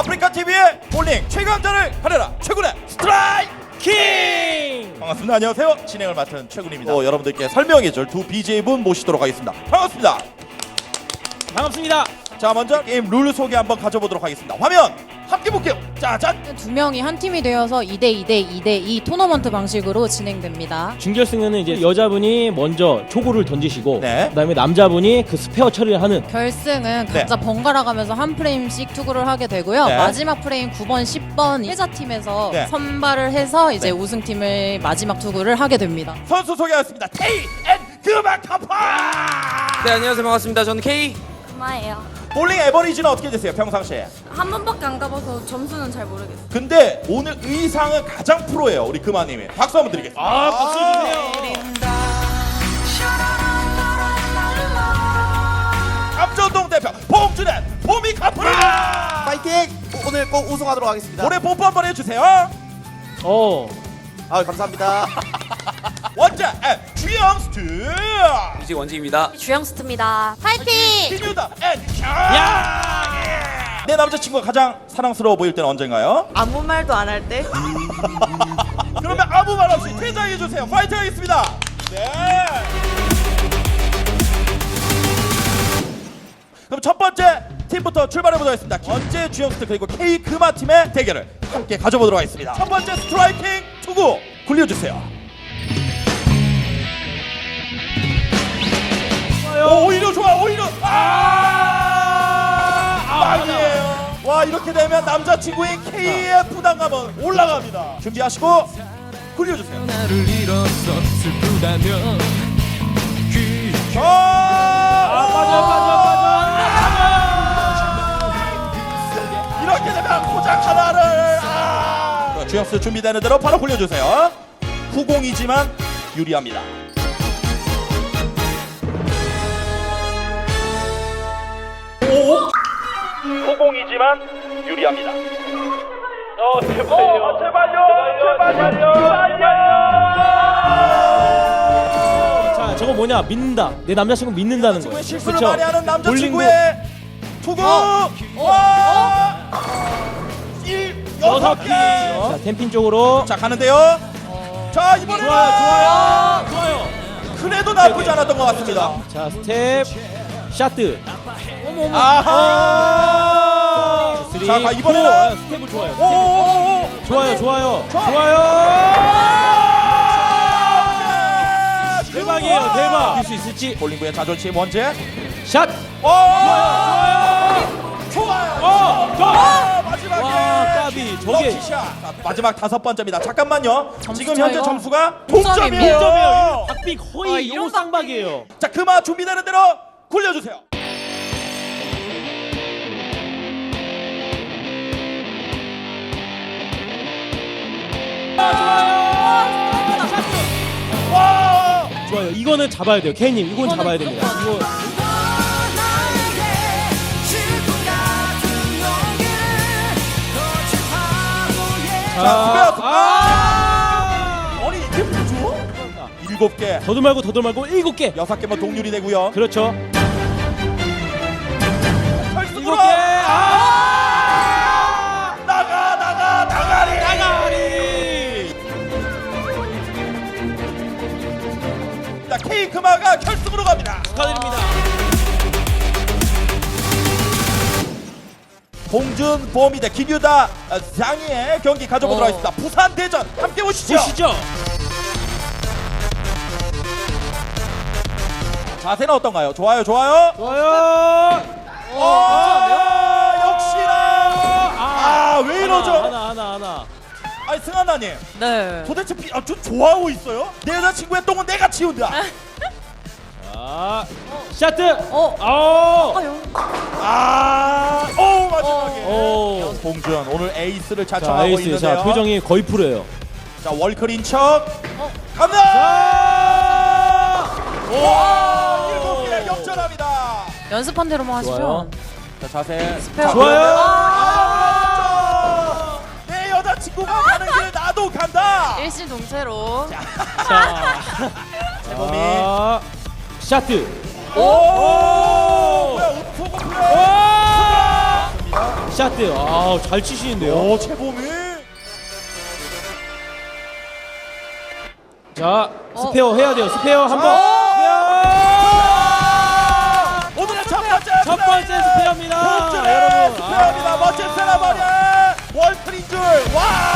아프리카 TV의 볼링 최강자를 가려라 최군의 스트라이크 킹! 반갑습니다. 안녕하세요. 진행을 맡은 최군입니다. 어, 여러분들께 설명해 줄 두 BJ분 모시도록 하겠습니다. 반갑습니다. 반갑습니다. 자 먼저 게임 룰 소개 한번 가져보도록 하겠습니다. 화면 함께 볼게요. 짜잔. 두 명이 한 팀이 되어서 2대 2대 2대 2 토너먼트 방식으로 진행됩니다. 준결승에는 이제 여자분이 먼저 초구를 던지시고 네. 그다음에 남자분이 그 스페어 처리를 하는 결승은 네. 각자 번갈아 가면서 한 프레임씩 투구를 하게 되고요. 네. 마지막 프레임 9번, 10번 해자팀에서 네. 선발을 해서 이제 네. 우승팀을 마지막 투구를 하게 됩니다. 선수 소개하겠습니다. K 앤 그만 카파. 네 안녕하세요 반갑습니다 저는 K 금화예요. 볼링 에버리지는 어떻게 되세요 평상시에? 한 번밖에 안 가봐서 점수는 잘 모르겠어요. 근데 오늘 의상은 가장 프로예요 우리 금아님이 박수 한번 드리겠습니다. 아 박수 주세요. 감전동 대표 봉준현 봄이 카프라. 파이팅! 오늘 꼭 우승하도록 하겠습니다. 올해 뽀뽀 한번 해주세요. 어. 아 감사합니다. 원자 앤 주영스트. 이직 원지입니다 주영스트입니다. 파이팅! 김유다 앤 야. 내 남자친구가 가장 사랑스러워 보일 때는 언젠가요? 아무 말도 안 할 때? 그러면 아무 말 없이 퇴장해 주세요. 파이팅 하겠습니다. 네. 그럼 첫 번째 팀부터 출발해 보도록 하겠습니다. 언제 주영스트 그리고 K 금화 팀의 대결을 함께 가져보도록 하겠습니다. 첫 번째 스트라이킹 투구 굴려주세요. 오, 오히려 좋아, 오히려 아, 아니에요. 와 이렇게 되면 남자친구인 K의 부담감은 올라갑니다. 준비하시고 굴려주세요. 자, 아, 빠져 빠져 이렇게 되면 포작 하나를 아! 주영스 준비되는 대로 바로 굴려주세요. 후공이지만 유리합니다. 오, 후공이지만 유리합니다. 어, 제발요, 제발요, 제발요, 제발요. 자 저거 뭐냐 믿는다. 내 남자친구 믿는다는 거. 실수를 그쵸? 많이 하는 남자친구의 투구 어? 와! 일 여섯 개. 자 템핀 쪽으로. 자 가는데요. 자 이번에 좋아요 좋아요 좋아요. 그래도 나쁘지 않았던 것 같습니다. 자 스텝 샤트. 아하. 쓰리, 자 가, 포. 이번에는 아, 스텝을 좋아요. 오오오오. 좋아요 좋아요 좋아. 좋아요. 아, 대박이에요 좋아. 대박. 이길 수 있을지. 볼링부의 자존심 원제. 샷. 오. 좋아요. 어, 좋아. 아, 마지막에. 와, 까비. 저게- 럭키샷. 자, 마지막 다섯 번째입니다. 잠깐만요. 지금 현재 차이가? 점수가. 동점이에요. 동점이에요. 박비 거의 아, 요거 이런 쌍박이에요. 자 그마 준비되는 대로 굴려주세요. 와! 좋아요. 이거는 잡아야 돼요. 케이님, 이건 이거는 잡아야 됩니다. 이거 자, 수비야. 아! 아니 이게 뭐죠? 일곱 개, 더도 말고 더도 말고 일곱 개. 여섯 개면 동률이 되고요. 그렇죠. 금화가 결승으로 갑니다. 축하드립니다. 봉준 보미 대 김유다 어, 장의 경기 가져보도록 어. 하겠습니다. 부산 대전 함께 보시죠. 보시죠. 자세는 어떤가요? 좋아요, 좋아요. 좋아요. 승한나님, 네. 도대체 비, 아, 좀 좋아하고 있어요? 내 여자친구의 똥은 내가 치운다. 자, 샤트. 어. 어. 아, 오 마지막에. 오. 봉준 오늘 에이스를 자, 자청하고 에이스. 있는데요. 자, 표정이 거의 프로예요. 자 월클인 척. 갑니다. 와, 일곱 개 역전합니다. 연습한 대로만 하시죠. 좋아요. 자 자세. 스페어. 좋아요. 아, 친구가 가는 길에 나도 간다. 일심동체로. 자. 재범이. 아, 샤트. 오! 뭐야, 우토고 플레이. 샷드. 아, 잘 치시는데요. 오 최범이. 자, 스페어 해야 돼요. 스페어 한 자. 번. 스페어! 오늘의 첫 번째 첫 번째 스페어입니다. 여러분. 스페어입니다. 아. 멋진 세라머니 월클인 줄. 와!